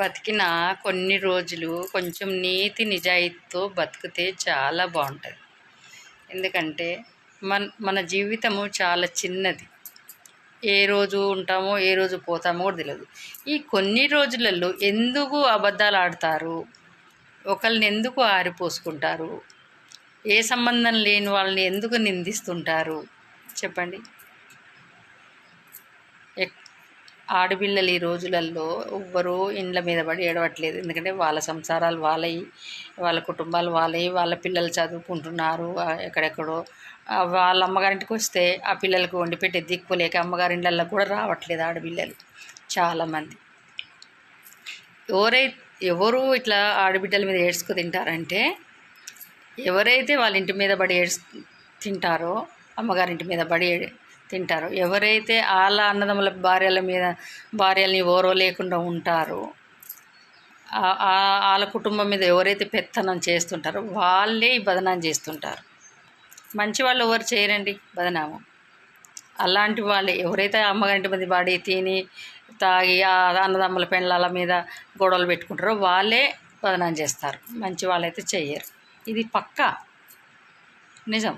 బతికిన కొన్ని రోజులు కొంచెం నీతి నిజాయితీతో బతికితే చాలా బాగుంటుంది. ఎందుకంటే మన మన జీవితము చాలా చిన్నది. ఏ రోజు ఉంటామో ఏ రోజు పోతామో కూడా తెలియదు ఈ కొన్ని రోజులలో ఎందుకు అబద్ధాలు ఆడతారు? ఒకరిని ఎందుకు ఆరిపోసుకుంటారు? ఏ సంబంధం లేని వాళ్ళని ఎందుకు నిందిస్తుంటారు? చెప్పండి. ఆడపిల్లలు ఈ రోజులలో ఎవ్వరూ ఇండ్ల మీద పడి ఏడవట్లేదు. ఎందుకంటే వాళ్ళ సంసారాలు వాళ్ళవి వాళ్ళ కుటుంబాలు వాళ్ళవి వాళ్ళ పిల్లలు చదువుకుంటున్నారు ఎక్కడెక్కడో. వాళ్ళ అమ్మగారింటికి వస్తే ఆ పిల్లలకు వండి పెట్టే దిక్కు లేక అమ్మగారిండ్లలో కూడా రావట్లేదు ఆడపిల్లలు చాలామంది. ఎవరై ఎవరు ఇట్లా ఆడబిడ్డల మీద ఏడ్చుకు తింటారంటే ఎవరైతే వాళ్ళ ఇంటి మీద పడి ఏడ్చు తింటారో అమ్మగారింటి మీద పడి తింటారు. ఎవరైతే వాళ్ళ అన్నదమ్ముల భార్యల మీద భార్యల్ని ఓరో లేకుండా ఉంటారో వాళ్ళ కుటుంబం మీద ఎవరైతే పెత్తనం చేస్తుంటారో వాళ్ళే ఈ బదనాం చేస్తుంటారు. మంచి వాళ్ళు ఎవరు చేయరండి బదనాము. అలాంటి వాళ్ళే. ఎవరైతే అమ్మగంటి మంది పడి తిని తాగి అన్నదమ్ముల పెళ్ళాల మీద గొడవలు పెట్టుకుంటారో వాళ్ళే బదనాం చేస్తారు. మంచి వాళ్ళైతే చెయ్యరు. ఇది పక్కా. నిజం.